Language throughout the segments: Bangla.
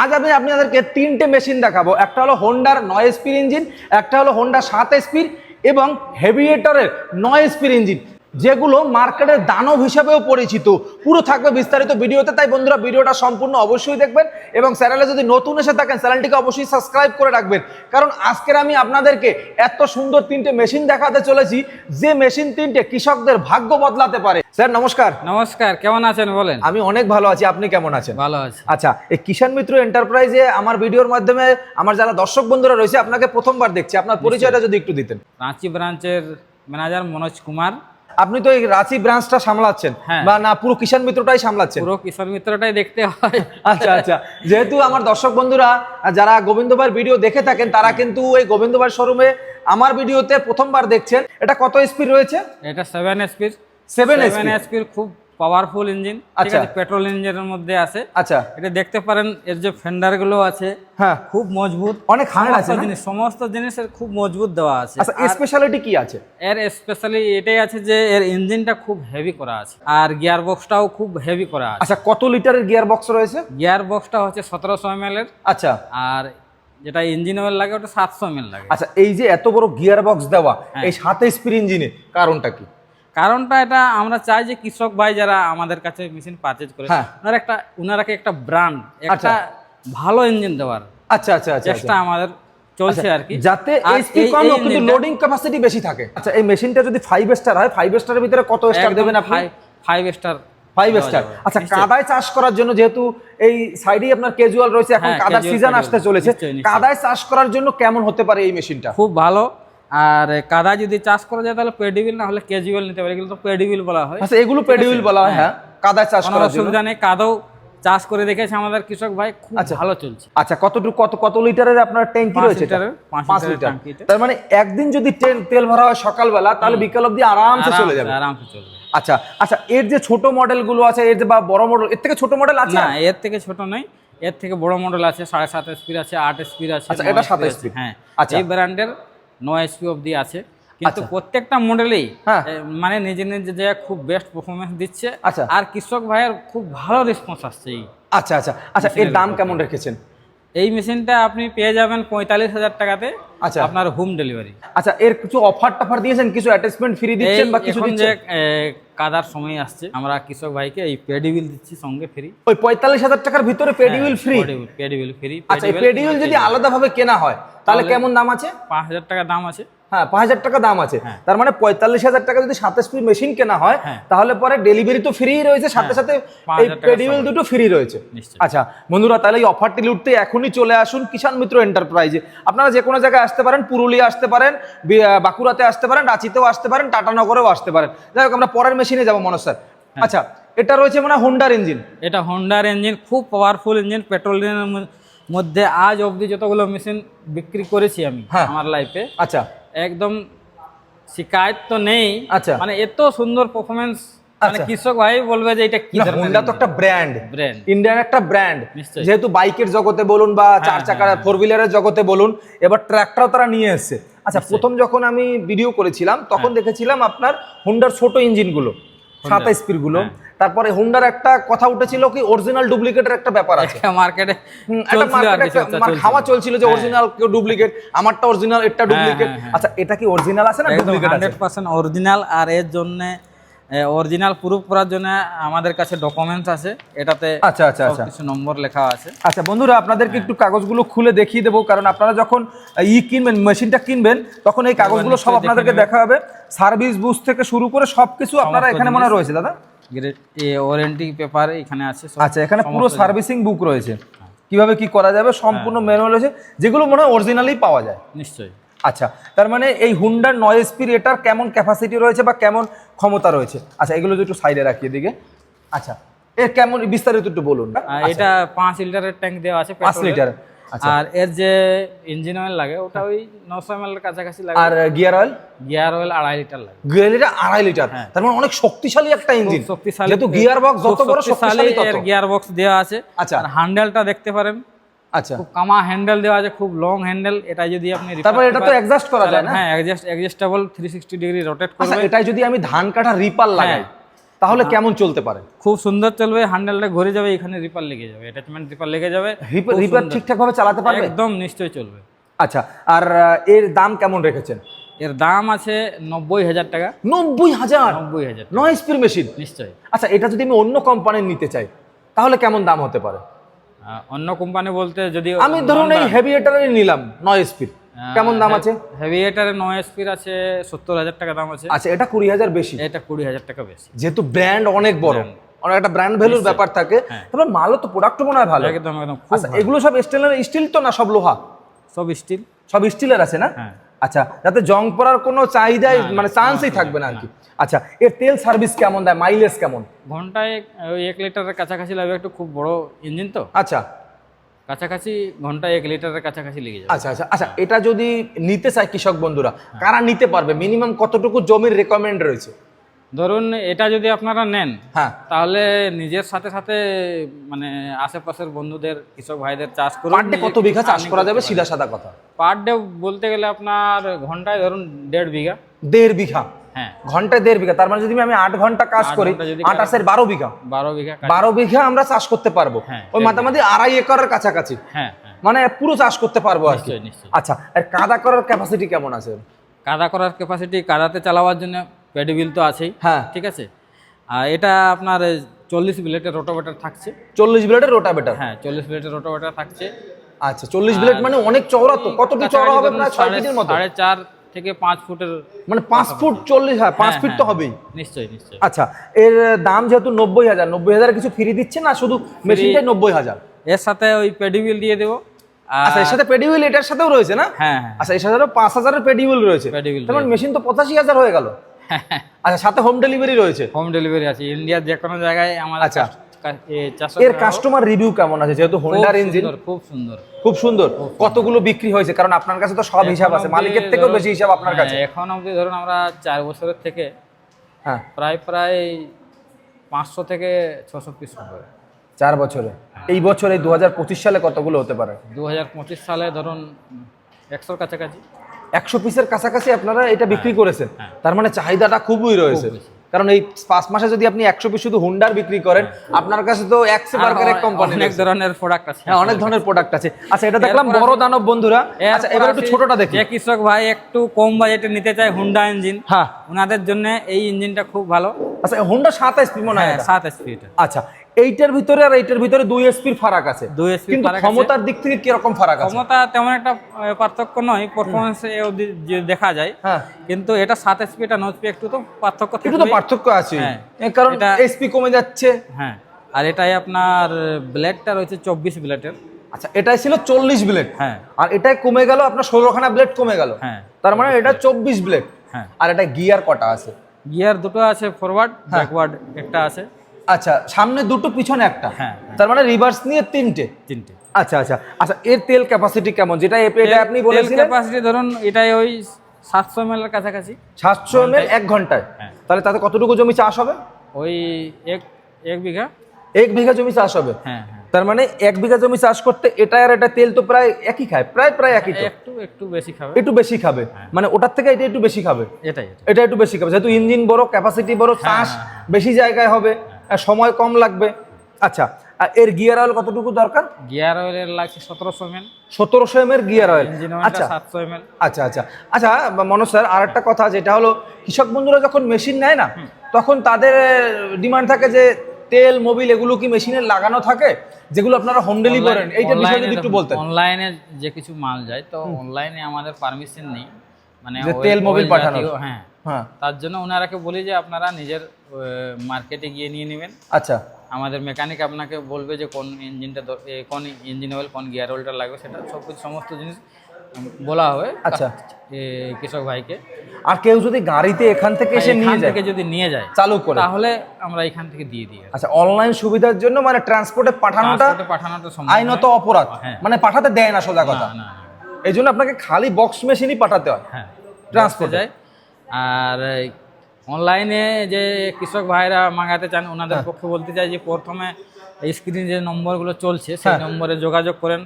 আজ আমি আপনাদেরকে তিনটে মেশিন দেখাবো। একটা হলো হোন্ডার নয় স্পির ইঞ্জিন একটা হলো হোন্ডা সাত স্পিড এবং হেভিয়েটরের নয় স্পির ইঞ্জিন যেগুলো মার্কেটের দানব হিসাবেও পরিচিত। পুরো থাকবে বিস্তারিত ভিডিওতে তাই বন্ধুরা ভিডিওটা সম্পূর্ণ অবশ্যই দেখবেন এবং চ্যানেলে যদি নতুন এসে থাকেন চ্যানেলটিকে অবশ্যই সাবস্ক্রাইব করে রাখবেন। কারণ আজকের আমি আপনাদেরকে এত সুন্দর তিনটে মেশিন দেখাতে চলেছি যে মেশিন তিনটে কৃষকদের ভাগ্য বদলাতে পারে। স্যার নমস্কার। নমস্কার কেমন আছেন বলেন? আমি অনেক ভালো আছি আপনি কেমন আছেন? ভালো আছি। আচ্ছা এই কিষাণ মিত্র এন্টারপ্রাইজে আমার ভিডিওর মাধ্যমে আমার যারা দর্শক বন্ধুরা রয়েছে আপনাকে প্রথমবার দেখছি। আপনার পরিচয়টা যদি একটু দিতেন। রাঁচি ব্রাঞ্চের ম্যানেজার মনোজ কুমার। আপনি তো এই রাঁচি ব্রাঞ্চটা সামলাচ্ছেন হ্যাঁ। বা না পুরো কিষাণ মিত্রটাই সামলাচ্ছেন? পুরো কিষাণ মিত্রটাই দেখতে হয়। আচ্ছা আচ্ছা। যেহেতু আমার দর্শক বন্ধুরা যারা গোবিন্দ ভাইয়ের ভিডিও দেখে থাকেন তারা কিন্তু এই গোবিন্দ ভাইয়ের শোরুমে আমার ভিডিওতে প্রথমবার দেখছেন। এটা কত স্পিড রয়েছে? এটা সেভেন স্পিড 7 সেভেন স্পিড খুব পাওয়ারফুল ইঞ্জিন ঠিক আচ্ছা। আছে? পেট্রোল ইঞ্জিনের মধ্যে আছে। আচ্ছা। এটা দেখতে পারেন এর যে ফেন্ডারগুলো আছে হ্যাঁ। খুব মজবুত। অনেক সমস্ত আছে জিনিস সমস্ত জিনিসের খুব মজবুত দেওয়া আছে। আচ্ছা স্পেশালিটি কি আছে? এর স্পেশালি এটাই আছে যে এর ইঞ্জিনটা খুব হেভি করা আছে। আর গিয়ার বক্সটাও খুব হেভি করা আছে। আচ্ছা কত লিটারের গিয়ার বক্স রয়েছে? গিয়ার বক্সটা হচ্ছে সতেরোশো এম এর। আচ্ছা। আর যেটা ইঞ্জিন অয়েল লাগে ওটা সাতশো এম লাগে। আচ্ছা এই যে এত বড় গিয়ার বক্স দেওয়া হ্যাঁ। এই সাথে স্পিড ইঞ্জিনে কারণটা কি? কারণটা এটা আমরা চাই যে কৃষক ভাই যারা আমাদের কাছে মেশিন পারচেজ করে। ওনারা একটা ওনারাকে একটা ব্র্যান্ড একটা আচ্ছা। ভালো ইঞ্জিন দেওয়ার আচ্ছা আচ্ছা আচ্ছা চেষ্টা আমাদের চলছে আর কি। যাতে এই- কম কিন্তু লোডিং ক্যাপাসিটি বেশি থাকে। আচ্ছা এই মেশিনটা যদি ফাইভ স্টার হয় ফাইভ স্টারের ভিতরে কত স্টার দেবেন আপনি? ফাইভ- স্টার ফাইভ স্টার আচ্ছা কাদায় চাষ করার জন্য যেহেতু এই সাইডেই আপনার ক্যাজুয়াল রয়েছে এখন হ্যাঁ, কাদার সিজন আসতে চলেছে। কাদায় চাষ করার জন্য কেমন হতে পারে এই মেশিনটা খুব ভালো। আর কাদা যদি চাষ করা যায় তাহলে পেডিবিল না হলে ক্যাজুয়াল নিতে পারে এগুলো তো পেডিবিল বলা হয়। আচ্ছা এগুলো পেডিউল বলা হয় হ্যাঁ। কাদা চাষ করার অসুবিধা নেই কাদাও চাষ করে দেখেছে আমাদের কৃষক ভাই খুব আচ্ছা। ভালো চলছে। আচ্ছা কতটুকু কত কত লিটারের আপনার ট্যাঙ্কি রয়েছে পাঁচ লিটার। তার মানে একদিন যদি তেল ভরা হয় সকালবেলা তাহলে বিকাল অবধি আরামসে চলে যাবে। আরামসে চলবে আচ্ছা আচ্ছা এর যে ছোট মডেলগুলো আছে এর যে বা বড় মডেল এর থেকে ছোট মডেল আছে? না এর থেকে ছোট নয় এর থেকে বড় মডেল আছে সাড়ে সাত স্পিড আছে আট স্পিড আছে আচ্ছা, এটা সাত speed। হ্যাঁ। আচ্ছা। এই ব্র্যান্ডের নয় এসপি অবধি আছে। কিন্তু প্রত্যেকটা মডেলেই হ্যাঁ। মানে নিজে নিজের জায়গায় খুব বেস্ট পারফরমেন্স দিচ্ছে আচ্ছা। আর কৃষক ভাইয়ের খুব ভালো রেসপন্স আসছে এই। আচ্ছা আচ্ছা আচ্ছা এর দাম কেমন রেখেছেন? এই মেশিনটা আপনি পেয়ে যাবেন পঁয়তাল্লিশ হাজার টাকাতে আচ্ছা। আপনার হোম ডেলিভারি আচ্ছা এর কিছু অফার টফার দিয়েছেন? কিছু অ্যাটাচমেন্ট ফ্রি দিচ্ছেন বা কিছু দিচ্ছেন? কাদার সময় আসছে। আমরা কৃষক ভাইকে এই পেডিবিল দিচ্ছি সঙ্গে ফ্রি। ওই পঁয়তাল্লিশ হাজার টাকার ভিতরে পেডিউল ফ্রি? পেডিবিল ফ্রি আচ্ছা পেডিউল যদি আলাদাভাবে কেনা হয় তাহলে কেমন দাম আছে? পাঁচ হাজার টাকা দাম আছে। হ্যাঁ পাঁচ হাজার টাকা দাম আছে। তার মানে পঁয়তাল্লিশ হাজার টাকা যদি সাত স্পিড মেশিন কেনা হয় হ্যাঁ। তাহলে পরে ডেলিভারি তো ফ্রি রয়েছে সাথে সাথে পাঁচ এই পেডিউল দুটো ফ্রি রয়েছে। আচ্ছা বন্ধুরা তাহলে এই অফারটি লুটতে এখনই চলে আসুন কিষাণ মিত্র এন্টারপ্রাইজে আপনারা যে কোনো জায়গায় আসতে পারেন পুরুলিয়া আসতে পারেন বাঁকুড়াতে আসতে পারেন রাঁচিতেও আসতে পারেন টাটানগরেও আসতে পারেন। যাই হোক আমরা পরের মেশিনে যাব মনোজ স্যার। হ্যাঁ। আচ্ছা এটা রয়েছে মানে হোন্ডার ইঞ্জিন এটা হোন্ডার ইঞ্জিন খুব পাওয়ারফুল ইঞ্জিন পেট্রোল মধ্যে আজ অবধি যতগুলো মেশিন বিক্রি করেছি আমি হ্যাঁ। আমার লাইফে আচ্ছা। একদম শিকায়ত তো নেই। আচ্ছা। মানে এত সুন্দর পারফরমেন্স মানে আচ্ছা। কৃষক ভাই বলবে যে এটা কি হোন্ডা তো একটা ব্র্যান্ড ইন্ডিয়ান একটা ব্র্যান্ড যেহেতু বাইকের জগতে বলুন বা চার চাকার ফোর হুইলারের জগতে বলুন এবার ট্র্যাক্টর তারা নিয়ে এসেছে। আচ্ছা প্রথম যখন আমি ভিডিও করেছিলাম তখন হ্যাঁ। দেখেছিলাম আপনার হোন্ডার ছোট ইঞ্জিনগুলো। সাত স্পিডগুলো। হ্যাঁ। তারপরে হোন্ডার একটা কথা উঠেছিল কি অরিজিনাল ডুপ্লিকেটের একটা ব্যাপার আছে। মার্কেটে মানে হাওয়া চলছিল যে অরিজিনাল কেউ ডুপ্লিকেট আমারটা অরিজিনাল এটা ডুপ্লিকেট হ্যাঁ, হ্যাঁ। আচ্ছা এটা কি অরিজিনাল আছে না ডুপ্লিকেট আছে? হান্ড্রেড পার্সেন্ট অরিজিনাল আর এর জন্য অরিজিনাল প্রুফ করার জন্য আমাদের কাছে ডকুমেন্টস আছে। এটাতে আচ্ছা আচ্ছা আচ্ছা। কিছু নম্বর লেখা আছে। আচ্ছা বন্ধুরা আপনাদেরকে একটু কাগজগুলো খুলে দেখিয়ে দেবো কারণ আপনারা যখন ই কিনবেন মেশিনটা কিনবেন তখন এই কাগজগুলো সব আপনাদেরকে দেখা হবে। সার্ভিস বুস থেকে শুরু করে সবকিছু আপনারা এখানে মনে হয় রয়েছে দাদা। ওয়ারেন্টি পেপার এখানে আছে আচ্ছা এখানে পুরো সার্ভিসিং বুক রয়েছে। কীভাবে কি করা যাবে সম্পূর্ণ ম্যানুয়াল রয়েছে যেগুলো মনে হয় অরিজিনালি পাওয়া যায়। নিশ্চয়ই। আচ্ছা তার মানে এই হুন্ডার নয় স্পিড এটার কেমন ক্যাপাসিটি রয়েছে বা কেমন ক্ষমতা রয়েছে? আচ্ছা এগুলো একটু সাইডে রাখিয়ে দিকে আচ্ছা এর কেমন বিস্তারিত একটু বলুন। এটা পাঁচ লিটারের ট্যাঙ্ক দেওয়া আছে পাঁচ লিটার আচ্ছা। আর এর যে ইঞ্জিন অয়েল লাগে ওটা ওই নশো এম এর কাছাকাছি লাগে। আর গিয়ার অয়েল গিয়ার অয়েল আড়াই লিটার লাগে। গিয়ার লিটার আড়াই লিটার। তার মানে অনেক শক্তিশালী একটা ইঞ্জিন শক্তিশালী। যেহেতু গিয়ার বক্স যত বড় শক্তিশালী তত এর গিয়ার বক্স দেওয়া আছে। আচ্ছা। আর হ্যান্ডেলটা দেখতে পারেন। আচ্ছা। খুব কামা হ্যান্ডেল দেওয়া আছে খুব লং হ্যান্ডেল এটা যদি আপনি তারপর এটা তো অ্যাডজাস্ট করা যায় না? হ্যাঁ adjust adjustable three sixty degree rotate করবে এটাই যদি আমি ধান কাটা রিপার লাগাই হ্যাঁ। তাহলে কেমন চলতে পারে? খুব সুন্দর চলবে হ্যান্ডেলটা ঘুরে যাবে এখানে রিপার লেগে যাবে অ্যাটাচমেন্ট রিপার লেগে যাবে সুন্দর। ঠিকঠাক ভাবে চালাতে পারবে? একদম নিশ্চয়ই চলবে। আচ্ছা আর এর দাম কেমন রেখেছেন? এর দাম আছে নব্বই হাজার টাকা। নব্বই হাজার? নব্বই হাজার। নয় স্পিড মেশিন নিশ্চয়ই। আচ্ছা এটা যদি আমি অন্য কোম্পানির নিতে চাই তাহলে কেমন দাম হতে পারে? অন্য কোম্পানি বলতে যদি আমি ধরুন এই হেভিয়েটারের নিলাম নয় স্পিড কেমন দাম আছে? হেভিয়েটারের নয় স্পিড আছে সত্তর হাজার টাকা দাম আছে। আচ্ছা এটা কুড়ি হাজার বেশি। এটা কুড়ি হাজার টাকা বেশি। যেহেতু ব্র্যান্ড অনেক বড় অনেক একটা ব্র্যান্ড ভ্যালুর ব্যাপার থাকে তারপর মালও তো প্রোডাক্টও মনে হয় ভালো। একদম একদম আচ্ছা এগুলো সব স্টিলের স্টিল তো না সব লোহা? সব স্টিল সব স্টিলের আছে না? হ্যাঁ। আচ্ছা যাতে জং পড়ার কোনো চাহিদাই মানে চান্সই থাকবে না আর কি আচ্ছা এর তেল সার্ভিস কেমন দেয়? মাইলেজ কেমন? ঘন্টায় ওই এক লিটারের কাছাকাছি লাগবে একটু খুব বড় ইঞ্জিন তো। আচ্ছা। কাছাকাছি ঘন্টায় এক লিটারের কাছাকাছি লেগে যাবে। আচ্ছা আচ্ছা আচ্ছা এটা যদি নিতে চায় কৃষক বন্ধুরা কারা নিতে পারবে? মিনিমাম কতটুকু জমির রেকমেন্ড রয়েছে? ধরুন এটা যদি আপনারা নেন হ্যাঁ। তাহলে নিজের সাথে সাথে মানে আশেপাশের বন্ধুদের কৃষক ভাইদের চাষ করুন পার ডে কত বিঘা চাষ করা যাবে? সিধা সাদা কথা। পার ডে বলতে গেলে আপনার ঘন্টায় ধরুন দেড় বিঘা। দেড় বিঘা? হ্যাঁ। ঘন্টায় দেড় বিঘা তার মানে যদি আমি আট ঘণ্টা কাজ করি আটাশের বারো বিঘা। বারো বিঘা বারো বিঘা আমরা চাষ করতে পারব। হ্যাঁ, ওই মাতামাতি আড়াই একরের কাছাকাছি। হ্যাঁ হ্যাঁ। মানে পুরো চাষ করতে পারব আর কি। আচ্ছা আর কাদা করার ক্যাপাসিটি কেমন আছে? কাদা করার ক্যাপাসিটি কাদাতে চালাবার জন্য প্যাডিবিল তো আছেই হ্যাঁ। ঠিক আছে? আর এটা আপনার চল্লিশ ব্লেটের রোটাভেটার থাকছে। চল্লিশ ব্লেডের রোটাভেটার হ্যাঁ চল্লিশ ব্লেটের রোটাভেটার থাকছে। আচ্ছা চল্লিশ ব্লেড মানে অনেক চওড়া তো কতটুকু চওড়া হবে প্রায় ছয় ফিটের মতো? সাড়ে চার থেকে পাঁচ ফুটের মানে পাঁচ ফুট চল্লিশ হ্যাঁ পাঁচ হ্যাঁ, ফিট তো হ্যাঁ, হবেই। নিশ্চয়ই নিশ্চয়ই। আচ্ছা এর দাম যেহেতু নব্বই হাজার নব্বই হাজার কিছু ফ্রি দিচ্ছে না শুধু মেশিনটাই নব্বই হাজার? এর সাথে ওই পেডিবিল দিয়ে দেবো। আচ্ছা এর সাথে পেডিউল এটার সাথেও রয়েছে না? হ্যাঁ হ্যাঁ। আচ্ছা এর সাথে পাঁচ হাজারের পেডিউল রয়েছে। পেডিবিল তার মানে মেশিন তো পঁচাশি হাজার হয়ে গেল। আচ্ছা সাথে হোম ডেলিভারি রয়েছে? হোম ডেলিভারি আছে। ইন্ডিয়ার যে কোনো জায়গায় আমাদের আচ্ছা। এর কাস্টমার রিভিউ কেমন আছে? যেহেতু হোন্ডার ইঞ্জিন খুব সুন্দর। খুব সুন্দর। কতগুলো বিক্রি হয়েছে? কারণ আপনার কাছে তো সব হিসাব আছে। মালিকের থেকেও বেশি হিসাব আপনার কাছে। হ্যাঁ, এখন অবধি ধরুন আমরা চার বছরের থেকে হ্যাঁ। প্রায় প্রায় পাঁচশো থেকে ছশো পিস হবে। চার বছরে। এই বছর এই দু সালে কতগুলো হতে পারে? দু হাজার পঁচিশ সালে ধরুন একশোর কাছাকাছি। একশো পিসের কাছাকাছি আপনারা এটা বিক্রি করেছেন। হ্যাঁ। তার মানে চাহিদাটা খুবই রয়েছে। কারণ এই পাঁচ মাসে যদি আপনি একশো পিস শুধু হুন্ডার বিক্রি করেন আপনার কাছে তো একশো বার্কের এক কোম্পানি অনেক ধরনের প্রোডাক্ট আছে। হ্যাঁ অনেক ধরনের প্রোডাক্ট আছে। আচ্ছা এটা দেখলাম বড় দানব বন্ধুরা। আচ্ছা এবার একটু ছোটটা দেখি। কৃষক ভাই একটু কম বাজেটে নিতে চায় হুন্ডা ইঞ্জিন হ্যাঁ। ওনাদের জন্য এই ইঞ্জিনটা খুব ভালো। আচ্ছা হুন্ডা সাত এসপি মনে হয় হ্যাঁ এটা। সাত এসপি এটা আচ্ছা এইটার ভিতরে আর এইটার ভিতরে দুই এসপির ফারাক আছে। দুই এসপি কিন্তু ক্ষমতার দিক থেকে কীরকম ফারাক আছে? ক্ষমতা তেমন একটা পার্থক্য নয় পারফরমেন্স যে দেখা যায়। হ্যাঁ। কিন্তু এটা সাত এসপি এটা নয় একটু তো পার্থক্য একটু তো পার্থক্য আছে। হ্যাঁ। কারণ এসপি কমে যাচ্ছে। হ্যাঁ। আর এটাই আপনার ব্লেডটা রয়েছে চব্বিশ ব্লেডের আচ্ছা এটাই ছিল চল্লিশ ব্লেড হ্যাঁ। আর এটাই কমে গেল আপনার ষোলোখানা ব্লেড কমে গেল। হ্যাঁ। তার মানে এটা চব্বিশ ব্লেড হ্যাঁ। আর এটা গিয়ার কটা আছে? গিয়ার দুটো আছে ফরওয়ার্ড। ব্যাকওয়ার্ড একটা আছে। আচ্ছা সামনে দুটো পিছনে একটা। হ্যাঁ তার মানে রিভার্স নিয়ে তিনটে। তিনটে। আচ্ছা আচ্ছা। আচ্ছা এর তেল ক্যাপাসিটি কেমন? যেটা এটা আপনি বলেছিলেন। ক্যাপাসিটি ধরুন এটাই ওই সাতশো এম এর কাছাকাছি। সাতশো এম এক ঘন্টায়? হ্যাঁ। তাহলে তাতে কতটুকু জমি চাষ হবে? ওই এক এক বিঘা। এক বিঘা জমি চাষ হবে? হ্যাঁ হ্যাঁ। তার মানে এক বিঘা জমি চাষ করতে এটা আর এটা তেল তো প্রায় একই খায় প্রায় প্রায় একই একটু একটু বেশি খাবে। একটু বেশি খাবে। মানে ওটার থেকে এটা একটু বেশি খাবে। এটাই এটা একটু বেশি খাবে। যেহেতু ইঞ্জিন বড় ক্যাপাসিটি বড় চাষ বেশি জায়গায় হবে। সময় কম লাগবে। আচ্ছা এর গিয়ার অয়েল কতটুকু দরকার? গিয়ার অয়েলের লাগছে সতেরোশো এম এল সতেরোশো এম এর গিয়ার অয়েল আচ্ছা। সাতশো এম এল আচ্ছা আচ্ছা। আচ্ছা মনোজ স্যার আর একটা কথা যেটা হলো কৃষক বন্ধুরা যখন মেশিন নেয় না তখন তাদের ডিমান্ড থাকে যে তেল মোবিল এগুলো কি মেশিনে লাগানো থাকে? যেগুলো আপনারা হোম ডেলিভারি করেন। এইটা বিষয়ে যদি একটু বলতেন। অনলাইনে যে কিছু মাল যায় তো অনলাইনে আমাদের পারমিশন নেই। মানে তেল মোবিল। জাতীয়, হ্যাঁ। হ্যাঁ। তার জন্য ওনারাকে বলি যে আপনারা নিজের মার্কেটে গিয়ে নিয়ে নেবেন। আচ্ছা। আমাদের মেকানিক আপনাকে বলবে যে কোন ইঞ্জিনটা কোন ইঞ্জিন অয়েল কোন গিয়ার অয়েলটা লাগবে সেটা সব কিছু সমস্ত জিনিস বলা হবে আচ্ছা। কৃষক ভাইকে। আর কেউ যদি গাড়িতে এখান থেকে এসে নিয়ে যায় যদি নিয়ে যায় চালু করে। তাহলে আমরা এখান থেকে দিয়ে দিই। আচ্ছা অনলাইন সুবিধার জন্য মানে ট্রান্সপোর্টে পাঠানোটা পাঠানোটা আইনত। অপরাধ। হ্যাঁ। মানে পাঠাতে দেয় না সোজা কথা। এই জন্য আপনাকে খালি বক্স মেশিনই পাঠাতে হয়। হ্যাঁ। ট্রান্সপোর্ট যায়। আর অনলাইনে যে কৃষক ভাইরা মাগাতে চান ওনাদের হ্যাঁ। পক্ষে বলতে চাই যে প্রথমে স্ক্রিনে যে নম্বরগুলো চলছে সেই নম্বরে যোগাযোগ করেন।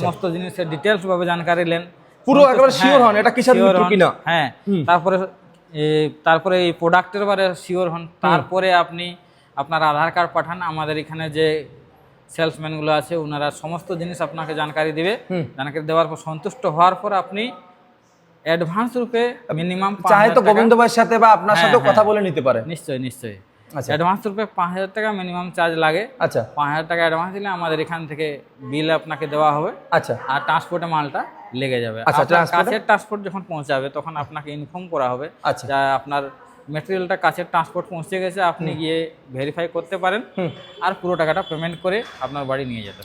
সমস্ত জিনিসের ডিটেলস ভাবে জানকারি নেন। আচ্ছা। পুরো সমস্ত- শিওর হ্যাঁ, হন, এটা কিসের হন, কিনা। হ্যাঁ তারপরে তারপরে এই প্রোডাক্টের বারে শিওর হন। তারপরে আপনি আপনার আধার কার্ড পাঠান আমাদের এখানে যে সেলসম্যানগুলো আছে ওনারা সমস্ত জিনিস আপনাকে জানকারি দিবে। জানকারি দেওয়ার পর সন্তুষ্ট হওয়ার পর আপনি অ্যাডভান্স রূপে মিনিমাম চাহে তো গোবিন্দ ভাইয়ের সাথে বা আপনার হ্যাঁ, সাথেও হ্যাঁ। কথা বলে নিতে পারে। নিশ্চয়ই নিশ্চয়ই। আচ্ছা। অ্যাডভান্স রূপে পাঁচ হাজার টাকা মিনিমাম চার্জ লাগে। আচ্ছা। পাঁচ হাজার টাকা অ্যাডভান্স দিলে আমাদের এখান থেকে বিল আপনাকে দেওয়া হবে। আচ্ছা। আর ট্রান্সপোর্টে মালটা লেগে যাবে। আচ্ছা, কাছের ট্রান্সপোর্ট যখন পৌঁছাবে তখন আপনাকে ইনফর্ম করা হবে আচ্ছা। আপনার মেটেরিয়ালটা কাছের ট্রান্সপোর্ট পৌঁছে গেছে আপনি গিয়ে ভেরিফাই করতে পারেন। আর পুরো টাকাটা পেমেন্ট করে আপনার বাড়ি নিয়ে যেতে